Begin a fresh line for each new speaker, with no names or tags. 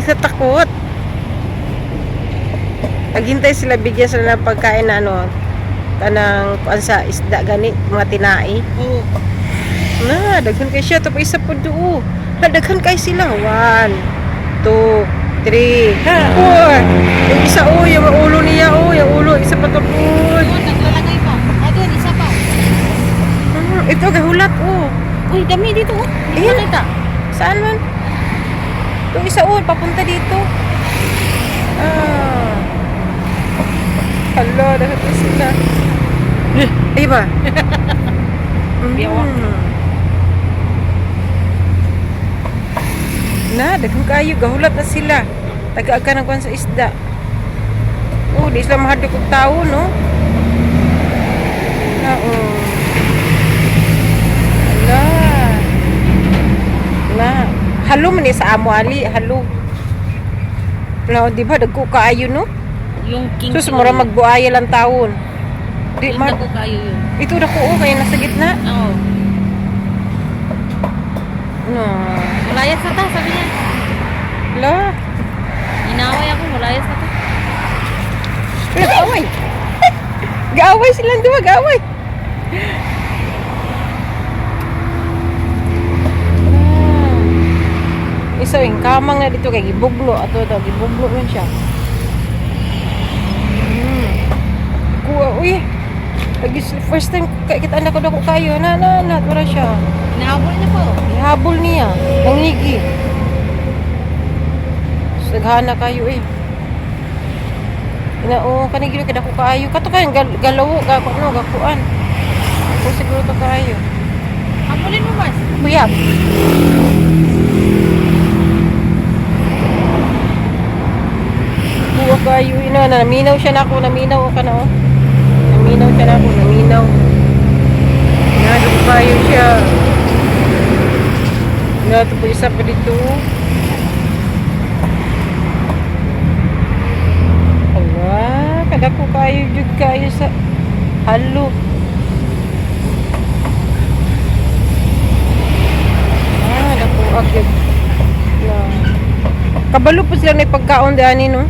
Hindi sa takot. Naghintay sila bigyan sila ng pagkain na ano, kanang kuan sa isda gani, mga tinai.
Oo.
Na, daghan kay siya tapos isa pa duo. Na daghan kay sila 1 2 3 4. Yung isa oh, yung ulo niya oh, yung ulo isa pa to.
Naglalagay pa. Adun isa pa.
Hmm, ito gahulat oh.
Uy, dami dito oh. Hindi
Saan mo yung isa oh, papunta dito. Ah. Hala, dahil pa sila. Ay ba? Mm. Na, daghang kayo, gahulat na sila. Taga ka ng kwan sa isda. Oh, di sila mahadok tao, no? Na, oh. Ala. Na, halo man sa amo ali, halo. Na, di ba dagko kaayo, no?
Yung king.
Sus, mura magbuaya lang taon. Di,
Yung
ma,
ko kayo yun.
ito na ko, oh, kaya nasa gitna.
Oo.
No.
Malayas na ta, sabi niya.
La.
Inaway ako, malayas na ta.
Pero gaaway. silang dua, gaaway. Yung kamang na dito kay gibuglo ato to gibuglo man siya. Hmm. Kuha uy. Lagi first time kita anak ko dako kayo na na na wala siya.
Inahabol niya po.
Ihabol niya. Nangigi. Saghana kayo eh. Ina o kanigilo kada ko kaayo. Kato kayo gal galawo ga ko no gakuan. Ko siguro to kaayo.
Habulin mo, mas.
Buyag. Kayo na naminaw siya na ako, naminaw ka na oh. Naminaw siya na ako, naminaw. Nado kayo siya. Nado po isa pa dito. Ala, kada ko kayo jud kayo sa halo. Ah, dako agad. Na. Kabalo po sila na pagkaon dani no.